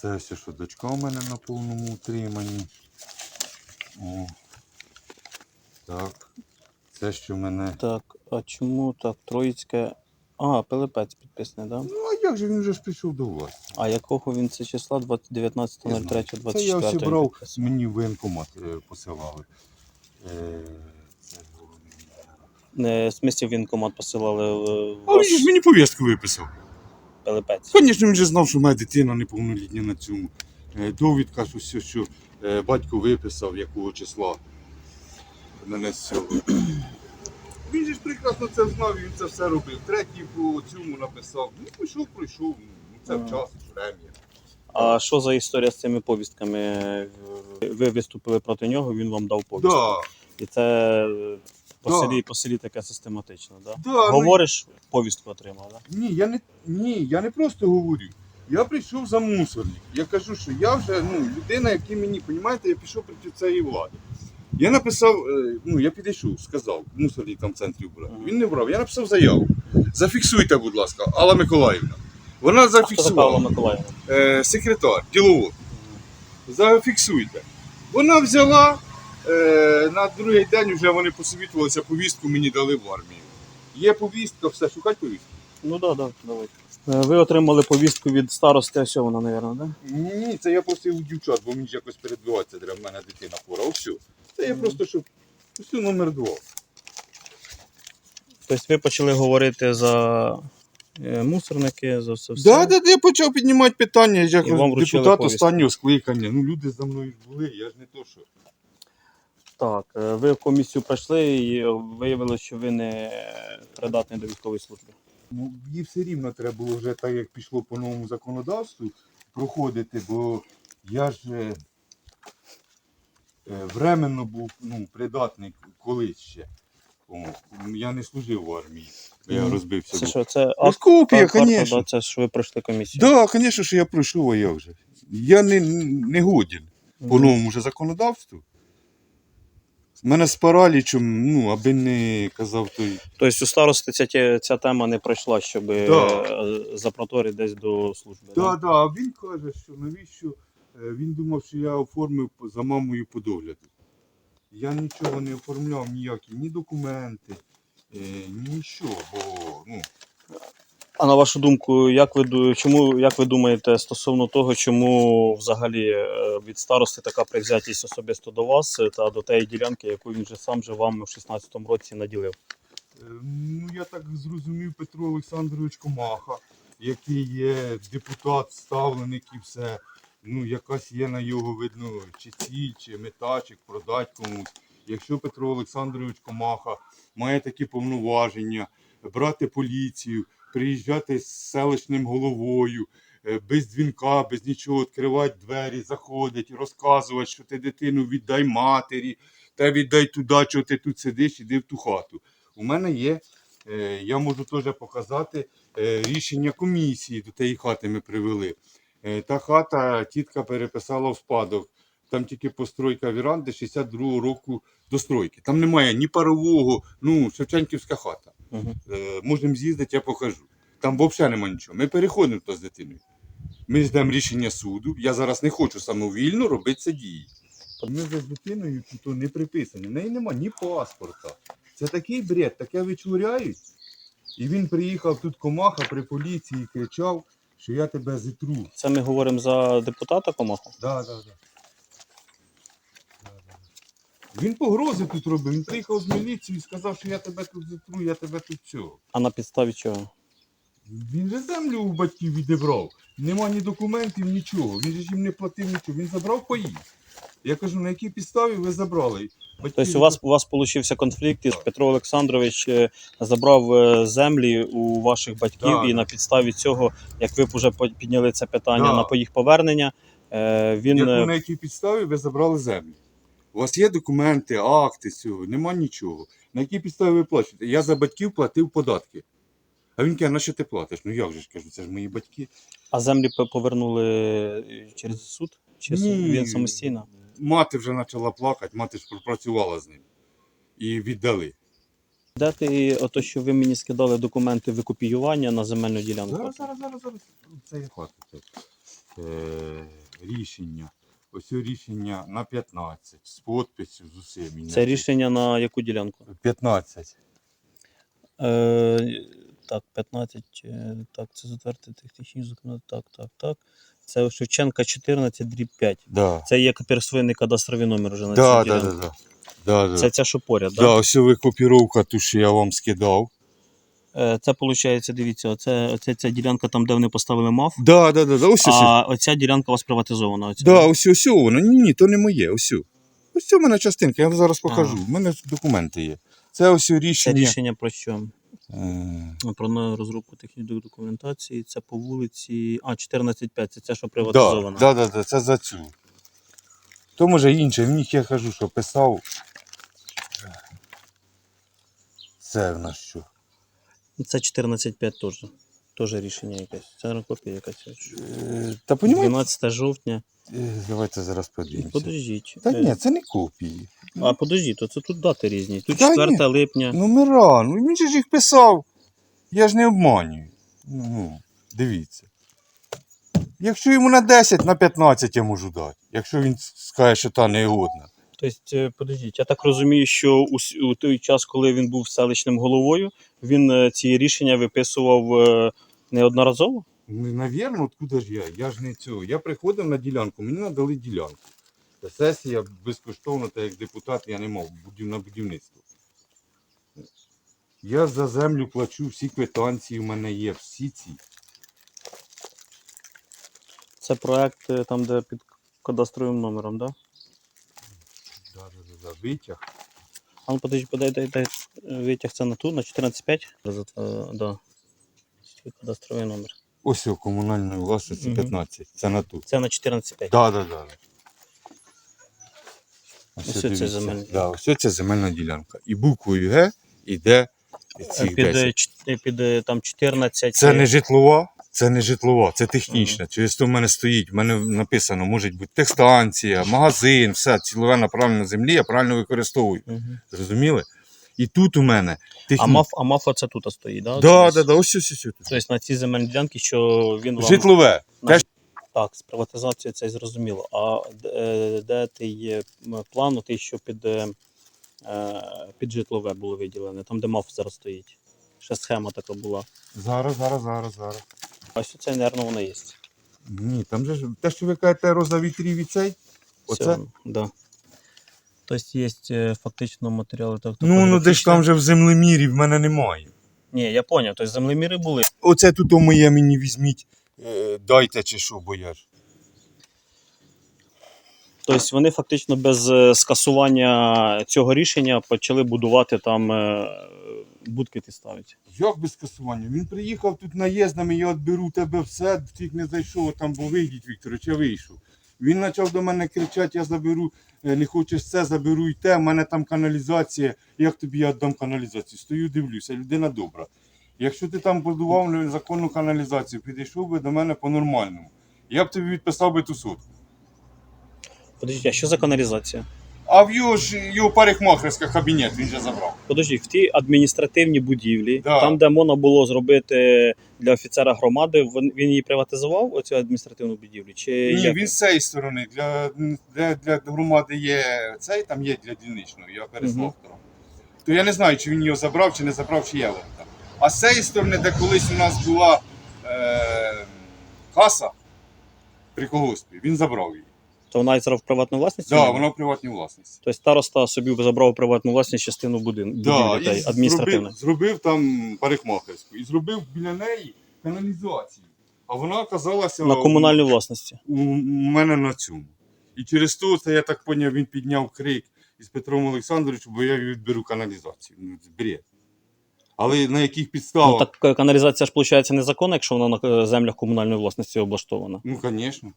Це все, що дочка у мене на повному утриманні. О. Так. Це що в мене. Так, а чому так? Троїцьке. А, Пилипець підписаний, так? Да? Ну, а як же він вже ж прийшов до вас? А якого він це числа? 20- Не знаю. Це я 19.03.24? все брав, мені в воєнкомат е, посилали. Е, це головний. Не, в смислі в воєнкомат посилали е, А він ж мені повістку виписав. Пилипець. Звісно, він же знав, що моя дитина неповнолітня на цьому. Е, Довідка, що все, що е, батько виписав, якого числа мене з цього. Він же ж прекрасно це знав, він це все робив. Третій по цьому написав. Ну, пішов, пройшов. Ну, це вчас, врем'я. А що за історія з цими повістками? Ви виступили проти нього, він вам дав повістку. Да, І це по, Да. селі, по селі таке систематично, да? да, ну, Говориш, повістку отримав, да? Ні, я не ні, я не просто говорю. Я прийшов за мусорник. Я кажу, що я вже ну, людина, яка мені, розумієте, я пішов проти цієї влади. Я написав, е, ну я підійшов, сказав, мусорник там в центрі брав. Він не брав. Я написав заяву. Зафіксуйте, будь ласка, Алла Миколаївна. Вона зафіксувала. Миколаївна? Е, секретар, діловод. Зафіксуйте. Вона взяла, на другий день вже вони посовітувалися, повістку мені дали в армію. Є повістка, все, шукать повістку. Ну так, да, так, да, давайте. Е, Ви отримали повістку від старости Осьована, мабуть, да? Ні, це я просив у дівчат, бо мені ж якось передбиватися треба, в мене дитина хвора. Ось. Це я просто щоб. Ось номер два. Тобто ви почали говорити за е, мусорники, за все. все. Да, да, да, я почав піднімати питання, я І вам вручили депутат останнього скликання. Ну, люди за мною ж були, я ж не то що. Так, е, ви в комісію пройшли і виявилося, що ви не придатний до військової служби. Ну, їй все рівно треба було вже так, як пішло по новому законодавству, проходити, бо я ж е, е, временно був ну, придатний колись ще. О, я не служив в армії, я розбився. Це був. що, це акт, Розкопія, карта, звісно. да, це що ви пройшли комісію. Так, да, звісно, що я пройшов, а як вже. Я не, не годен Мгм. по новому вже законодавству. Мене з паралічем, ну, аби не казав той. Тобто у старости ця, те- ця тема не пройшла, щоб Да. е, запроторити десь до служби. Так, да? так, да, а він каже, що навіщо е, він думав, що я оформив по- за мамою по догляду. Я нічого не оформляв, ніякі ні документи, е, нічого, бо ну, А на вашу думку, як ви чому як ви думаєте стосовно того, чому взагалі е, від старости така привзятість особисто до вас е, та до тієї ділянки, яку він же сам же вам в 16-му році наділив? Е, Ну, я так зрозумів Петро Олександрович Комаха, який є депутат, ставленик і все. Ну, якась є на його видно, чи ціль, чи мета, чи продать комусь. Якщо Петро Олександрович Комаха має такі повноваження, брати поліцію, приїжджати з селищним головою, е, без дзвінка, без нічого, відкривати двері, заходить, розказувати, що ти дитину віддай матері, та віддай туди, чого ти тут сидиш, іди в ту хату. У мене є, е, я можу теж показати е, рішення комісії до тієї хати ми привели. Та хата тітка переписала в спадок. Там тільки постройка віранди 62-го року достройки. Там немає ні парового, ну, Шевченківська хата. Угу. Е, можемо з'їздити, я покажу. Там взагалі немає нічого. Ми переходимо то з дитиною. Ми ждемо рішення суду. Я зараз не хочу самовільно робити це дії. Ми вже з дитиною тут не приписані. В неї немає ні паспорта. Це такий бред, таке вичуряють. І він приїхав тут комаха при поліції кричав, що я тебе зітру. Це ми говоримо за депутата Комаху. Да. Да, да. Він погрози тут робив. Він приїхав з міліцією і сказав, що я тебе тут зітру, я тебе тут цього. А на підставі чого? Він же землю у батьків відібрав. Нема ні документів, нічого. Він же ж їм не платив нічого. Він забрав паї. Я кажу, на якій підставі ви забрали? Батьки Тобто у вас у вас получився конфлікт, і Петро Олександрович е, забрав е, землі у ваших батьків, Да. і на підставі цього, як ви б вже підняли це питання Да. на їх повернення, е, він Яку, е, на якій підставі ви забрали землю? У вас є документи, акти цього, нема нічого. На якій підставі ви плачете? Я за батьків платив податки. А він каже, на що ти платиш? Ну як же ж кажу, це ж мої батьки. а землі повернули е, через суд? Чи Ні. він самостійно? Мати вже почала плакати, мати ж пропрацювала з ним. І віддали. Де ти, ото що ви мені скидали документи викопіювання на земельну ділянку? Зараз, зараз, зараз, зараз. Це є факт. Е, рішення. Ось рішення на 15 з підписю з усім. Це рішення на яку ділянку? 15. Е, так, 15. е, Так, це затвердити технічні закони. Так, так, так. Це у Шевченка 14, дріб 5. Да. Це є первинний кадастровий номер вже на Да, цій да, ділянці. да, да. Да. Це ця, що поряд, Да, да? ось викопіровка ту, що я вам скидав. Е, Це виходить, дивіться, оце, оце ця ділянка там, де вони поставили МАФ, Да, да, да, да. Ось ось. а оця ділянка у вас приватизована. Оця. Да, ось ось воно. Ні, ні, то не моє. Ось. Ось це в мене частинка, я вам зараз покажу. У мене документи є. Це ось Це рішення. рішення про що? Е, Про на- розробку технічної документації. Це по вулиці. А, 14.5, це ця, що приватизована. Да, да, да, да, це за цю. То може інше, в них я кажу, що писав. Це в нас що? Це 14.5 теж. Теж рішення якесь. Це копія якась. Е, Та понімаєте? 12 жовтня. Е, Давайте зараз подивимося. Подождіть. Та Е, ні, це не копії. А подождіть, то це тут дати різні. Тут Та 4 ні. липня. Номера, ну він же ж їх писав. Я ж не обманюю. Ну, дивіться. Якщо йому на 10, на 15 я можу дати. Якщо він скаже, що та негодна. Тобто, подождіть, я так розумію, що у, у той час, коли він був селищним головою, він е, ці рішення виписував е, неодноразово? Ну, навірно, откуда ж я? Я ж не цього. Я приходив на ділянку, мені надали ділянку. Та сесія безкоштовно, та як депутат я не мав на будівництво. Я за землю плачу, всі квитанції в мене є, всі ці. Це проект там, де під кадастровим номером, так? Да? Да, витяг. А ну подожди, подай, дай, дай, е, витяг це на ту, на 14.5? Е, Да. Кадастровий номер. Ось о, комунальної власності Мгм. 15. Це на ту. Це на 14.5. Да, да, да. Ось це дивіться. земельна Да, ось це земельна ділянка. І буквою Г йде Е, цих Під, е, 10. під е, там 14. Це не житлова, це не житлова, це технічна. Через то в мене стоїть, в мене написано, може бути техстанція, магазин, все, цілове направлення на землі, я правильно використовую. Мгм. Зрозуміли? І тут у мене техні... А маф, а маф оце тут стоїть, да? Да, да, да, ось ось ось. ось. Тобто на цій земельній ділянці, що він вам... Житлове. На- Так, з приватизацією це зрозуміло. А де, е, де ти є план, ти що під, е, е, під житлове було виділене, там, де МАФ зараз стоїть. Ще схема така була. Зараз, зараз, зараз, зараз. Ось це, мабуть, воно є. Ні, там же ж те, що ви кажете, роза вітрів і цей. Оце? Все, да. Тобто є е, фактично матеріали так. Ну, ну де ж там вже в землемірі в мене немає. Ні, я зрозумів, тобто землеміри були. Оце тут о моє мені візьміть, е, дайте чи що, бо я ж. Тобто вони фактично без е, скасування цього рішення почали будувати там е, будки ті ставити. Як без скасування? Він приїхав тут наїздами, я відберу тебе все, втік не зайшов, там, бо вийдіть, Вікторович, я вийшов. Він почав до мене кричати, я заберу, е, не хочеш це, заберу і те, в мене там каналізація, як тобі я віддам каналізацію? Стою, дивлюся, людина добра. Якщо ти там будував незаконну каналізацію, підійшов би до мене по-нормальному. Я б тобі відписав би ту сотку. Подождіть, а що за каналізація? А в його ж його парикмахерська кабінет він же забрав. Подождіть, в тій адміністративній будівлі, Да. там, де можна було зробити для офіцера громади, він, він її приватизував, оцю адміністративну будівлю? Чи Ні, як? він з цієї сторони. Для, для, для громади є цей, там є для дільничного, я переслав там. То я не знаю, чи він його забрав, чи не забрав, чи є воно там. А з цієї сторони, де колись у нас була е, каса при колгоспі, він забрав її. То вона зараз в приватну власність? Так, да, вона в приватній власності. Тобто староста собі забрав у приватну власність частину будин, Да, будівлі та зробив, зробив там парикмахерську. І зробив біля неї каналізацію. А вона оказалася На комунальній власності. у мене на цьому. І через то, це я так поняв, він підняв крик із Петром Олександровичем, бо я відберу каналізацію. Ну, бред. Але на яких підставах? Ну, так е, каналізація ж виходить незаконна, якщо вона на е, землях комунальної власності облаштована. Ну, звісно.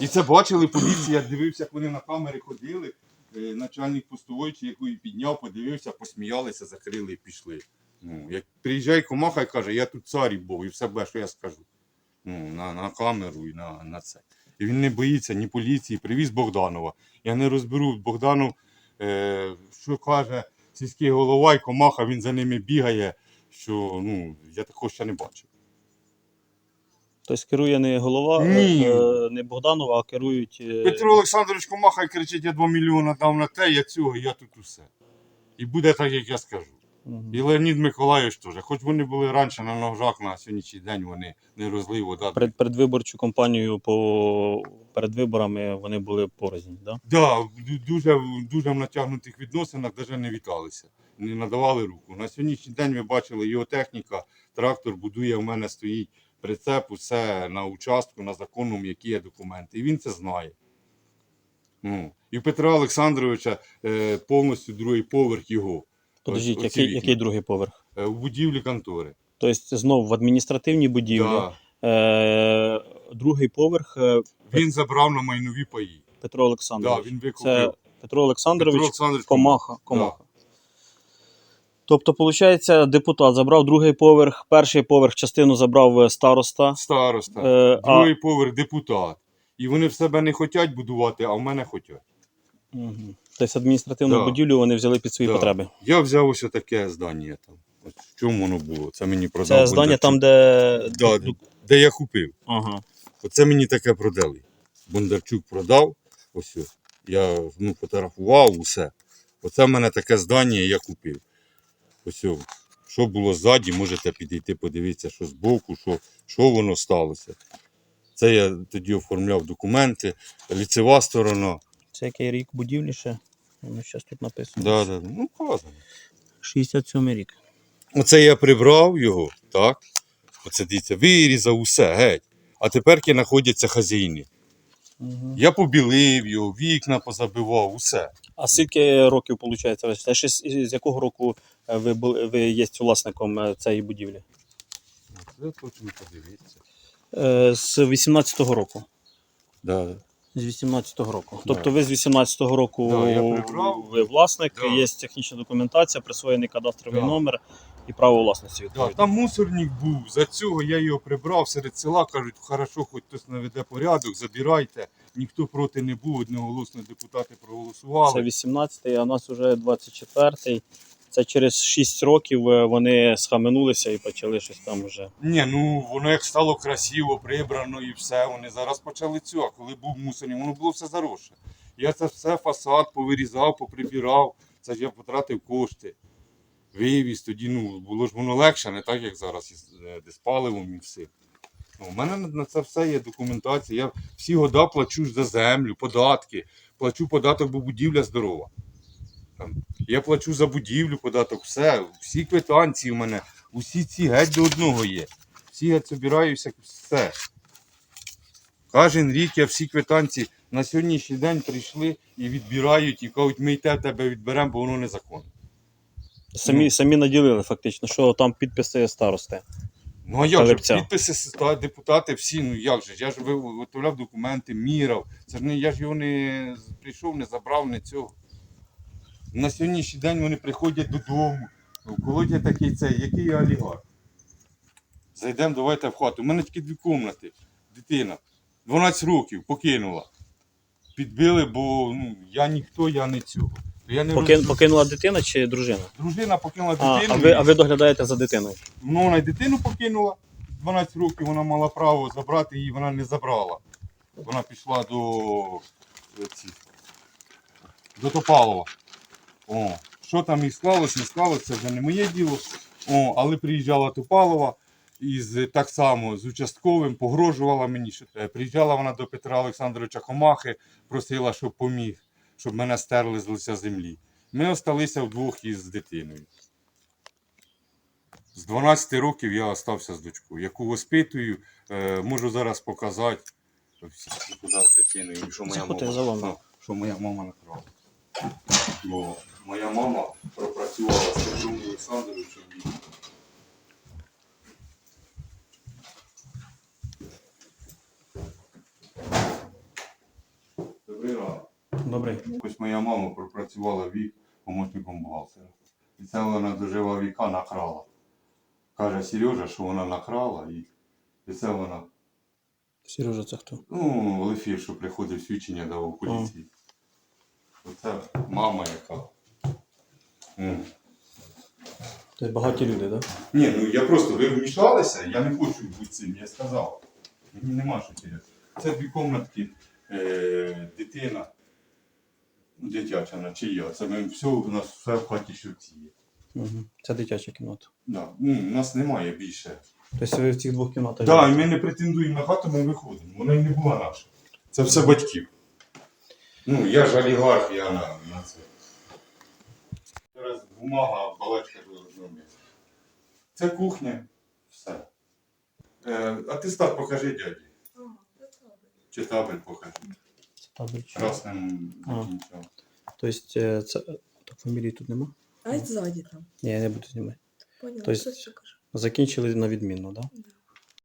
І це бачили поліція, дивився, як вони на камери ходили. Е, Начальник постової, якої підняв, подивився, посміялися, закрили і пішли. Ну, як приїжджає комаха і каже, я тут цар і Бог, і все буде, що я скажу. Ну, на, на камеру і на, на це. І він не боїться ні поліції, привіз Богданова. Я не розберу Богданов, е, що каже сільський голова і комаха, він за ними бігає, що ну, я такого ще не бачив. Тобто керує не голова, Ні. е, не Богданова, а керують. е, Петро Олександрович Комаха кричить, я 2 мільйони дав на те, я цього, я тут усе. І буде так, як я скажу. мгм. І Леонід Миколайович теж. Хоч вони були раніше на ножах, на сьогоднішній день вони не розлив вода. Перед, передвиборчу кампанію по перед виборами вони були порознь, да? Да, ду- дуже, дуже в натягнутих відносинах навіть не віталися, не надавали руку. На сьогоднішній день ми бачили його техніка, трактор будує, у мене стоїть прицеп, усе на участку, на законному, які є документи. І він це знає. Ну, і у Петра Олександровича е, повністю другий поверх його Подождіть, Ось- який, який другий поверх? е, в будівлі контори. Тобто знову в адміністративній будівлі, Да. е, другий поверх е, Він забрав на майнові паї. Петро Олександрович. Да, він викупив. Це Петро Олександрович Петро Олександрович Комаха. Комаха. Тобто, виходить, депутат забрав другий поверх, перший поверх частину забрав е, староста. Староста, Е, а, другий поверх депутат. І вони в себе не хочуть будувати, а в мене хочуть. Мгм. Тобто адміністративну Да. будівлю вони взяли під свої Да. потреби. Я взяв ось таке здання там. От в чому воно було? Це мені продав. Це здання Бондарчук. там, де. да, де я купив. Ага. Оце мені таке продали. Бондарчук продав. Ось. о. Я ну, фотографував усе. Оце в мене таке здання я купив. Ось. Що було ззаді, можете підійти, подивитися, що збоку, що, що воно сталося. Це я тоді оформляв документи, ліцева сторона. Це який рік будівлі ще? Ну, зараз тут написано. Да, да. Ну, вказано. 67 рік. Оце я прибрав його, так? Оце дивіться, вирізав усе, геть. А тепер знаходяться хазяїни. Угу. Я побілив його, вікна позабивав, усе. А скільки років виходить? Це ще з, з якого року е, ви, були, ви є власником е, цієї будівлі? Це точно подивитися. Е, з 18-го року. Да. З 18-го року. Тобто ви з 18-го року Да, я прибрав. ви власник, Да. є технічна документація, присвоєний кадастровий Да. номер і право власності Да, відповідно. там мусорник був, за цього я його прибрав серед села, кажуть, хорошо, хоч хтось наведе порядок, забирайте. Ніхто проти не був, одноголосно депутати проголосували. Це 18-й, а у нас вже 24-й. Це через 6 років е, вони схаменулися і почали щось там вже. Ні, ну воно як стало красиво, прибрано і все. Вони зараз почали цю, а коли був мусорник, воно було все заросше. Я це все фасад повирізав, поприбирав. Це ж я потратив кошти. Вивіз, тоді ну, було ж воно легше, не так, як зараз із, е, де з паливом і все. Ну, у мене на- це все є документація. Я всі года плачу за землю, податки. Плачу податок, бо будівля здорова. Я плачу за будівлю податок, все, всі квитанції у мене, усі ці геть до одного є. Всі геть збираюся, все. Кожен рік я всі квитанції на сьогоднішній день прийшли і відбирають, і кажуть, ми й те тебе відберемо, бо воно незаконно. Самі, Ну. самі наділили фактично, що там підписи старости. Ну а як же підписи ста- депутати всі, ну як же? Я ж виготовляв документи, мірав. Це ж не я ж його не прийшов, не забрав, не цього. На сьогоднішній день вони приходять додому. Володя такий цей, який я олігарх. Зайдемо, давайте в хату. У мене тільки дві кімнати. Дитина. 12 років покинула. Підбили, бо ну, я ніхто, я не цього. Я не Покин, розумію. покинула дитина чи дружина? Дружина покинула А, дитину. а, ви, а ви доглядаєте за дитиною? Ну, вона й дитину покинула. 12 років вона мала право забрати її, вона не забрала. Вона пішла до, ці, до Топалова. О, що там і склалось, не склалось, це вже не моє діло. О, але приїжджала Топалова із так само з участковим, погрожувала мені. Що, е, приїжджала вона до Петра Олександровича Комахи, просила, щоб поміг, щоб мене стерли з лиця землі. Ми осталися вдвох із дитиною. З 12 років я остався з дочкою, яку воспитую, е, можу зараз показати. Куди з дитиною, що моя мама, що моя мама накрала. Бо моя мама пропрацювала з Петром Олександровичем. Добрий ранок. Добре. Ось моя мама пропрацювала вік помощником бухгалтера. І це вона дожила віка накрала. Каже Сережа, що вона накрала, і, і це вона. Сережа, це хто? Ну, Лефір, що приходив свідчення давав поліції. Оце мама яка. М. Тобто багаті люди, так? Да? Ні, ну я просто ви вмішалися, я не хочу бути цим, я сказав. Мені нема що теряти. Це дві комнатки, е, дитина, дитяча на чия. Це ми все, у нас все в хаті що є. Угу. Це дитяча кімната. Да. Ну, у нас немає більше. Тобто ви в цих двох кімнатах. Так, і живете? ми не претендуємо на хату, ми виходимо. Вона й не була наша. Це все батьків. Ну, я ж олігарх, я на, на це. Зараз бумага, балачка до. Це кухня. Все. Е, атестат покажи дяді. Чи табель покажи. Красним закінчав. Тобто це. Так, фамілії тут нема? А й ззаді там. Ні, я не буду знімати. Поняла, Тобто, що покажу. Закінчили на відмінно, так? Да? Да.